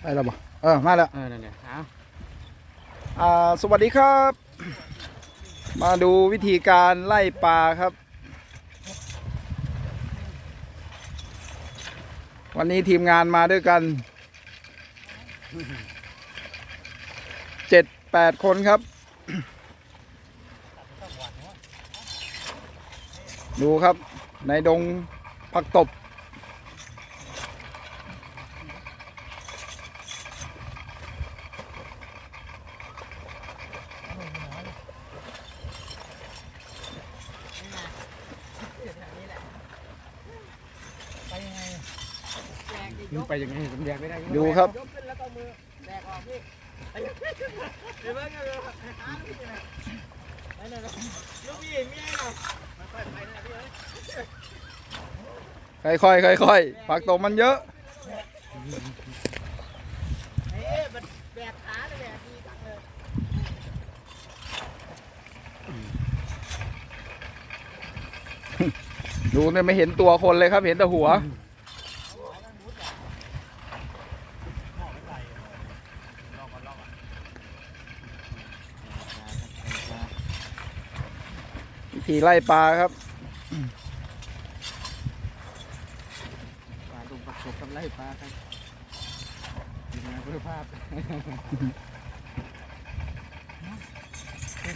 ไปแล้วบ่เออมาแล้วเออนั่นแหละเอาอ่าสวัสดีครับ มาดูวิธีการไล่ปลาครับ วันนี้ทีมงานมาด้วยกันเจ็ดแปดคนครับ ดูครับ ในดงผักตบ มึงไปยังไงผมแยกไม่ได้ดูครับ ยกขึ้นแล้วก็มือแบกออกพี่ไปเบิ้งกันเลยไปเลยนะลูกพี่มีไอ้หน่อค่อยๆไปนะพี่เอ้ยค่อยๆค่อยผักตบมันเยอะเอ้ยมันแบกขาเลยแบกดีจังเลยดูเนี่ยไม่เห็นตัวคนเลยครับเห็นแต่หัว วิธีไล่ปลาครับปลาดุกปักศพกับไล่ปลาครับทีมงานเพื่อภาพ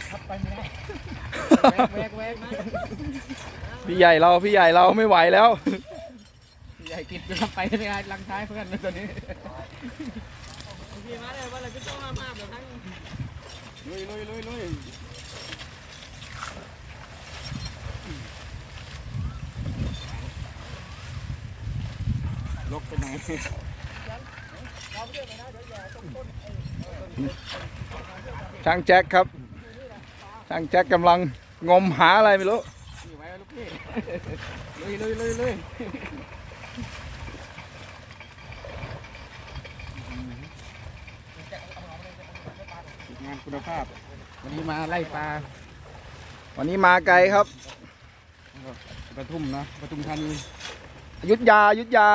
ขับไปไม่ได้แวกแวกมาพี่ใหญ่เราพี่ใหญ่เราไม่ไหวแล้วใหญ่กินจะไปไม่ได้ลังท้ายเพื่อนเลยตอนนี้พี่มาเลยว่าเราจะต้องมามาแบบทั้งลุยลุยลุยลุย กไปไหนช่างแจ็คครับ ช่างแจ็คกำลังงมหาอะไรไม่รู้นี่ไว้ลูกพี่ลุยลุยลุยลุยทีมงานคุณภาพ วันนี้มาไล่ปลา วันนี้มาไกลครับปทุมเนาะปทุมธานีอยุทธยาอยุทธยา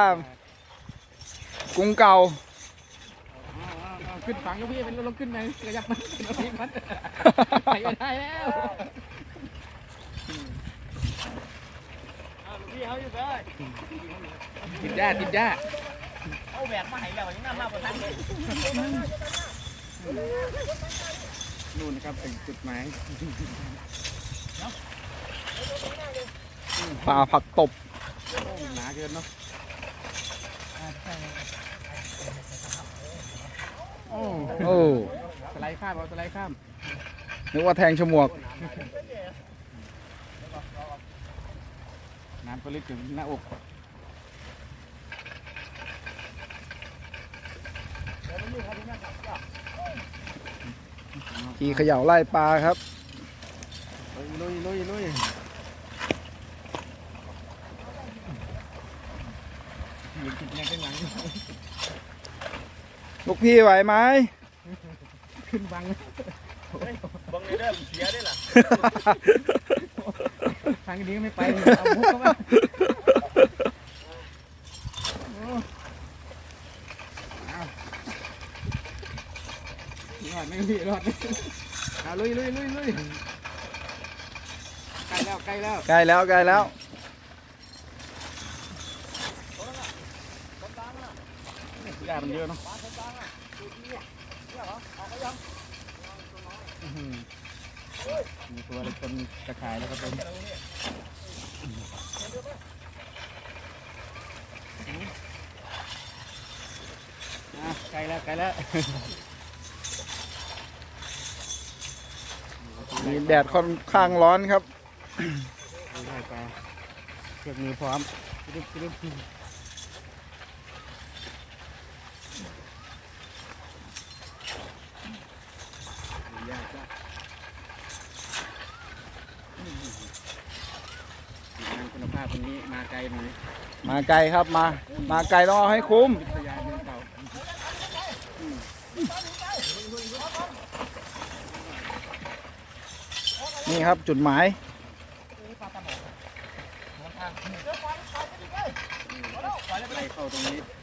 กรุงเก่าขึ้นฝั่งลูกพี่เป็นลงขึ้นไหนกระยับมันเป็นลูกพี่มันไปไม่ได้แล้วเอาลูกพี่เขาอยู่เลยติดหญ้าติดหญ้าเอาแบกมาให้แล้วยังน่ามาประทันเลยนู่นนะครับถึงจุดหมายป่าผักตบหนาเกินเนาะ โอ้โอ้สไลด์ข้ามเอาสไลด์ข้ามนึกว่าแทงฉมวก น้ำก็ลึกถึงหน้าอกขี่เขย่าไล่ปลาครับ ลุยลุยลุยลุยยืนติดแนวข้างหลัง ลูกพี่ไหวไหมขึ้นบังบังเลยเด้อเสียได้ล่ะทางนี้ก็ไม่ไปเอามุกเข้ามาโอ้เอารอดไหมพี่รอดไหมเอาลุยลุยลุยลุยใกล้แล้วใกล้แล้วใกล้แล้วใกล้แล้วหญ้ามันเยอะเนาะอื้อหือ มีตัวเล็กคนตะข่ายแล้วครับผมอะไกลแล้วไกลแล้วมีแดดค่อนข้างร้อนครับได้ปลาเครื่องมือพร้อมกระดึบกระดึบยากจ้ะทีมงานคุณภาพวันนี้ มาไกลครับมา มาไกลต้องเอาให้คุ้มนี่ครับจุดหมายไล่เข้าตรงนี้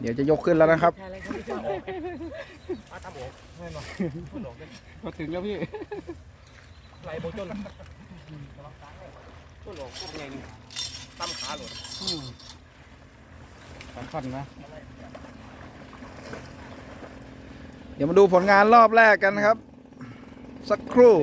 เดี๋ยวจะยกขึ้นแล้วนะครับมาถึงแล้วพี่ไหลโบจนต้นหลงพวกไงนี่ตั้มขาหลุดสำคัญนะ เดี๋ยวมาดูผลงานรอบแรกกันนะครับ สักครู่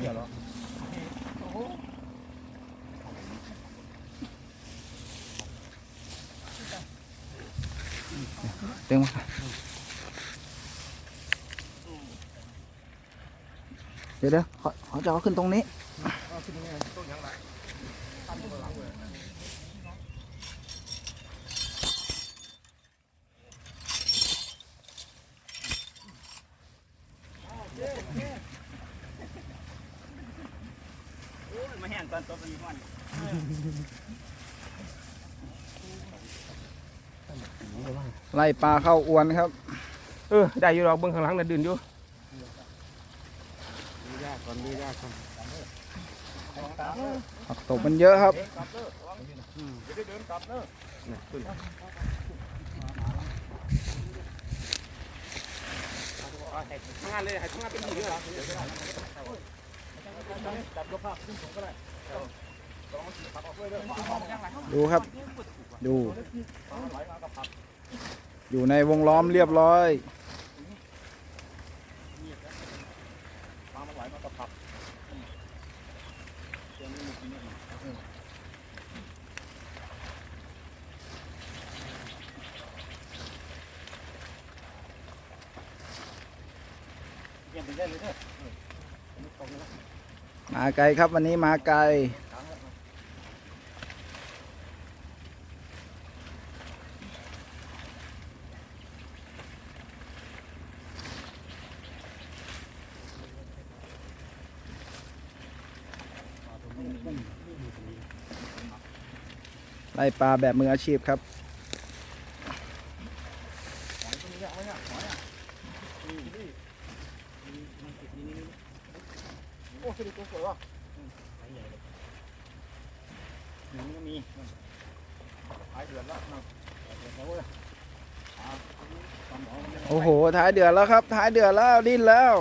เดี๋ยวมาเดี๋ยวเดี๋ยวขอขอจะเอาขึ้นตรงนี้ มาแห้งตอนตัวเป็นก้อน ไล่ปลาเข้าอวนครับ เออได้อยู่หรอกเบื้องข้างหลังน่ะดื่นอยู่ดูยากก่อนดูยากก่อนผักตบมันเยอะครับทำงานเลยให้ทำงานเป็นมือเหรอดูครับ ดู อยู่ในวงล้อมเรียบร้อยมาไกลครับวันนี้มาไกล ไล่ปลาแบบมืออาชีพครับโอ้สนุกตัวสวยว่ะนี่ก็มีหายเดือดแล้วโอ้โห ท้ายเดือดแล้วครับ ท้ายเดือดแล้ว ดิ้นแล้ว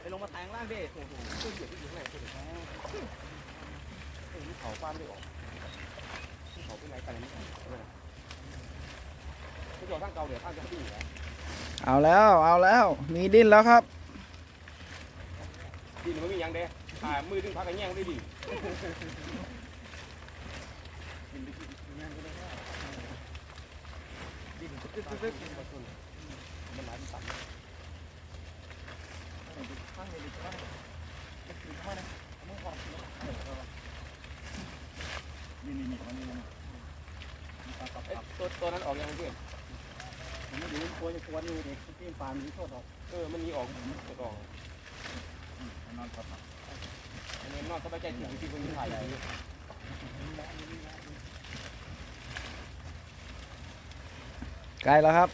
ไปลงมาแทงล่างดิโอ้โหตัวเหยียบที่อยู่ไหนตัวเด็กเขาฟ้านได้ออก ที่เขาจอดทางเก่าเดี๋ยวทางจะดีแล้วเอาแล้วเอาแล้ว มีดิ้นแล้วครับดีหนูไม่มียังเด้อ่ามือดึงพักกันแย่งได้ดีมันหลายตัน ตัวตัวนั้นออกยังเพื่อนมันอยู่ตัวจะควรอยู่เด็กที่ปานนี้โทษออกเออมันมีออกตัวออกนอนครับอันนี้นอนสบายใจถึงที่คนถ่ายอยู่ใกล้แล้วครับ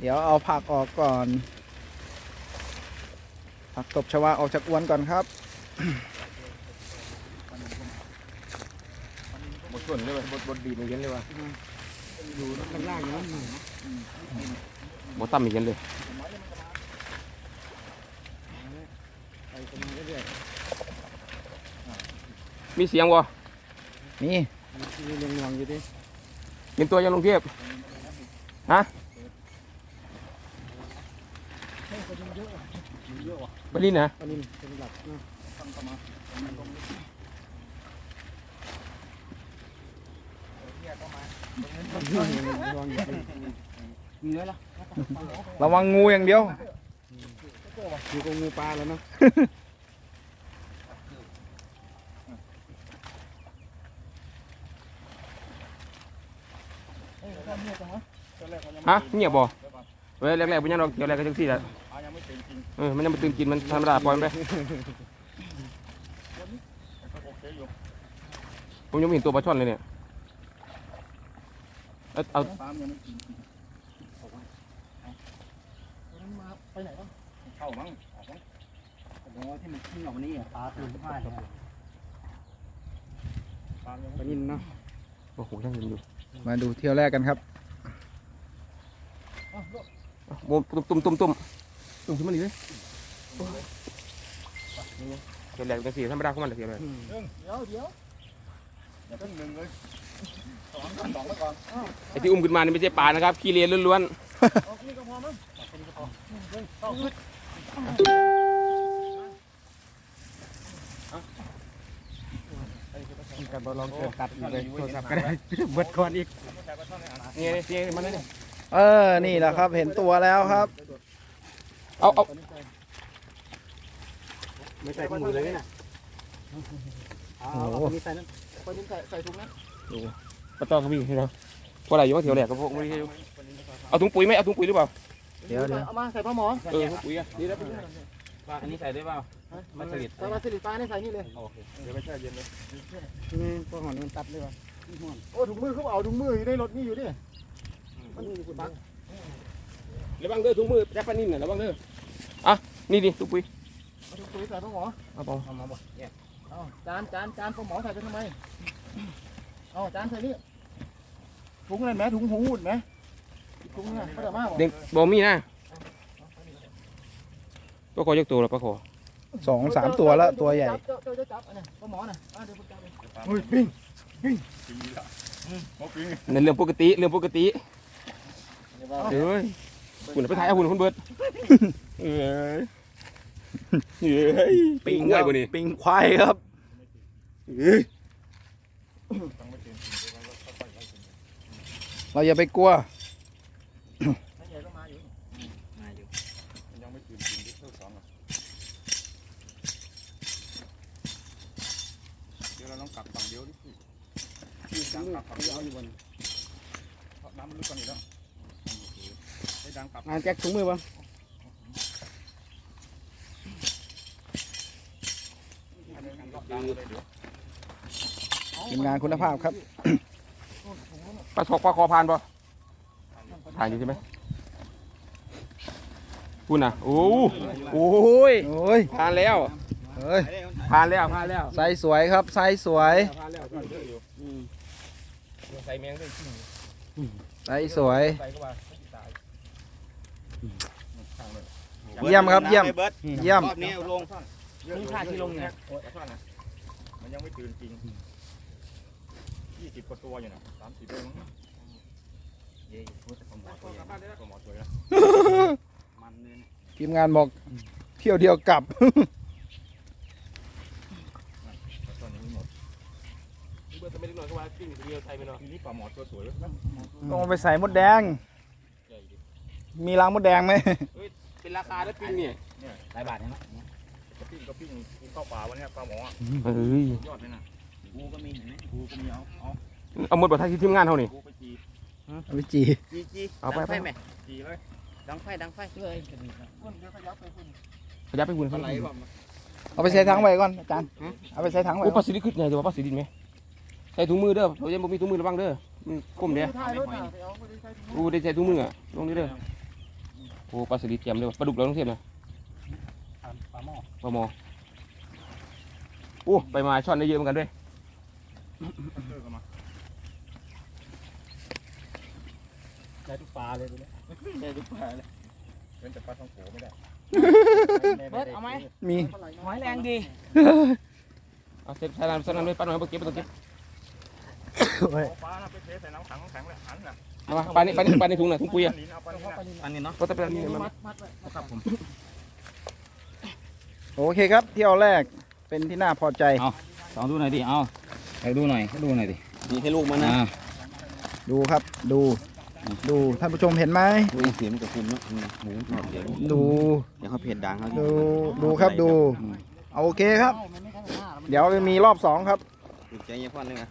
เดี๋ยวเอาผักออกก่อน ผักตบชวาออกจากอวนก่อนครับ บด ส่วนเลยว่ะบดบดดีมันเย็นเลยว่ะอยู่ข้างล่างอย่างนั้นหนึ่งบดตั้มมันเย็นเลยไปกันมาเรื่อยมีเสียงวะนี่ๆมีเรื่องงวงอยู่ดิเป็นตัวยังลงเทียบฮะปลินนะปลานินเป็นหลักนะงวงอยู่ดิเนื้อละ ระวังงูอย่างเดียวอยู่กับงูปลาแล้วเนาะฮะเงียบบ่เว้ยแรกๆเป็นยังดอกเดี๋ยวแรกก็จังซี่แหละเออมันยังไม่ตื่นกินมันธรรมดาปล่อยมันไปผมยังไม่เห็นตัวปลาช่อนเลยเนี่ย เอาเอาปลายังไม่กินมาไปไหนวะเข้ามั้งออกมั้งแสดงว่าที่มันขึ้นออกมานี่ปลาตื่นขึ้นมาเลยปลายังปลานินเนาะโอ้โหยังเห็นอยู่มาดูเที่ยวแรกกันครับโบตุ่มตุ่มตุ่มตุ่มขึ้นมาดิเลยเดี๋ยวแหลกเป็นสีธรรมดาของมันเลยเดี๋ยวเลย เดี๋ยวเดี๋ยวอย่าเพิ่งหนึ่งเลยสองสอง ไอ้ที่อุ้มขึ้นมานี่ไม่ใช่ปลานะครับขี้เลนล้วนเอานี่ก็พอมั้งเป็นก็พอเฮ้ยเอาขึ้นกันบอลองเกิดตัดเลยโทรศัพท์ก็ได้เบิดก่อนอีกนี่นี่มันนี่เออ นี่แหละครับ เห็นตัวแล้วครับ เอาเอาไม่ใส่ถุงมือเลยนะโอ้โหใส่ใส่ถุงนั้น ปลาตองเขาพี่เห็นไหมพวกอะไรอยู่ว่าเที่ยวแหลกกับพวกไม่ได้เอาถุงปุ๋ยไหมเอาถุงปุ๋ยหรือเปล่าเดี๋ยวเดี๋ยวเอามาใส่ปลาหมอเออถุงปุ๋ยอะนี่แล้วอันนี้ใส่ได้เปล่ามาสลิดใส่มาสลิดปลาเนี่ยใส่นี่เลยโอเคเดี๋ยวไปแช่เย็นเลยนี่ปลาหอนมันตัดเลยว่ะโอ้ถุงมือเขาเอาถุงมืออยู่ในรถนี่อยู่ดิมันมีคุณบังระวังเด้อถุงมือแจ็คปานิ่นน่ะระวังเด้ออะนี่ดิถุงปุ๋ยเอาถุงปุ๋ยใส่ปลาหมอเอาเปล่าเอามาบ่เอาจานจานจานปลาหมอใส่ไปทำไมเอาจานใส่นี่ ถุงอะไรไหมถุงหูดไหมถุงเนี่ยเขาจะมาบอกเด็กบ่มีนะปลาคอยกตัวแล้วปลาคอสองสามตัวแล้วตัวใหญ่จับเจ้าเจ้าจะจับอันนี้ปลาหมอน่ะอะเดี๋ยวผมจับเองเฮ้ยปิ้งนั่นเรื่องปกติเรื่องปกติเอ้ยคุณไปถ่ายเอาหุ่นคุณเบิร์ดเอ้ยเอ้ยปิงคไว้รับบ่นี่ปิ้งควายครับเอ้ย เราอย่าไปกลัวไม่ใหญ่ก็มาอยู่ยังไม่ตื่นตื่นที่เท่าสองเดี๋ยวเราต้องกลับฝั่งเดียวดิพี่พี่ดังกลับฝั่งเดียวอยู่บนน้ำมันลึกกว่านี้แล้วให้ดังกลับงานแจ็คถุงมือป่ะทีมงานคุณภาพครับ ปลาฉกปลาคอพานป่ะถ่ายอยู่ใช่ไหมพูดนะโอ้โอ้ยโอ้ยผ่านแล้วเฮ้ยผ่านแล้วผ่านแล้วไซส์สวยครับไซส์สวยผ่านแล้วใส่แมงด้วยไซส์สวยใส่ก็ว่าเยี่ยมครับเยี่ยมเยี่ยมรอบนี้เอาลงนี่ค่าที่ลงเนี่ยมันยังไม่ตื่นจริง ยี่สิบกว่าตัวอยู่นะสามสิบเลยมั้งเย้พูดแต่ผมหมอตัวใหญ่ผมหมอสวยแล้วมันเนินทีมงานบอกเที่ยวเดียวกลับเบิร์ดจะไม่ได้หน่อยก็ว่าปิ้งเดียวใส่ไปเนาะทีนี้ปลาหมอตัวสวยต้องไปใส่มดแดงมีรังมดแดงไหม เป็นราคาแล้วปิ้งเนี่ยหลายบาทเนี่ยนะปิ้งก็ปิ้งกินข้าวปลาวันนี้ปลาหมอเฮ้ย ยอดเลยนะ กูก็มีเห็นไหมกูก็มีเอาเอาเอาหมดบ่ท้ายที่ทีมงานเท่านี่กูไปจีเอาไปจีจีจีเอาไปดังไปไฟไหมจีเลยดังไฟดังไฟเลยคนเดี๋ยวขยับไปคนขยับไปคุณอะไรบ้างเอาไปใส่ถังไว้ก่อนอาจารย์เอาไปใส่ถังไว้โอ้ก่ปอลานสลิดขึ้นไงตัวปลาสลิดไหมใส่ถุงมือเด้อเรายังบ่มีถุงมือระวังเด้อมันก้มเด้อถ่ายรถน่ะเดี๋ยวไม่ได้ใส่ถุงมือโอ้ได้ใส่ถุงมืออะลงนี่เด้อโอ้ปลาสลิดแจ่มเลยว่ะปลาดุกเราต้องเทียบนะปลาหม้อปลาหมอโอ้ไปมาช่อนได้เยอะเหมือนกันด้วยเลิกกันมา ได้ทุกปลาเลยตัวนี้ได้ทุกปลาเลยเป็นแต่ปลาท่องโกไม่ได้เบิร์ดเอาไหมมีหอยแรงดีเอาเสร็จใส่น้ำใส่น้ำเลยปลาหน่อยปลาเก็บปลาเก็บปลาไปเทใส่น้ำขังแข็งเลยหันน่ะเอามาปลานี่ปลานี่ปลาในถุงน่ะถุงปุ๋ยอะลิ้นเอาปลาลิ้นอันนี้เนาะก็จะเป็นอันนี้มันมัดมัดไว้ครับผมโอเคครับเที่ยวแรกเป็นที่น่าพอใจลองดูหน่อยดิเอา ให้ดูหน่อยให้ดูหน่อยดินี่ให้ลูกมันนะดูครับ ดู ดู ท่านผู้ชมเห็นไหม ดูเสียงกับคุณเนาะหมูหนอดเดี๋ยวดู เดี๋ยวเขาเพจดังเขาดู ดูครับ ดูเอาโอเคครับ เดี๋ยวมีรอบสองครับ ถูกใจเยี่ยพ่อนึงอะ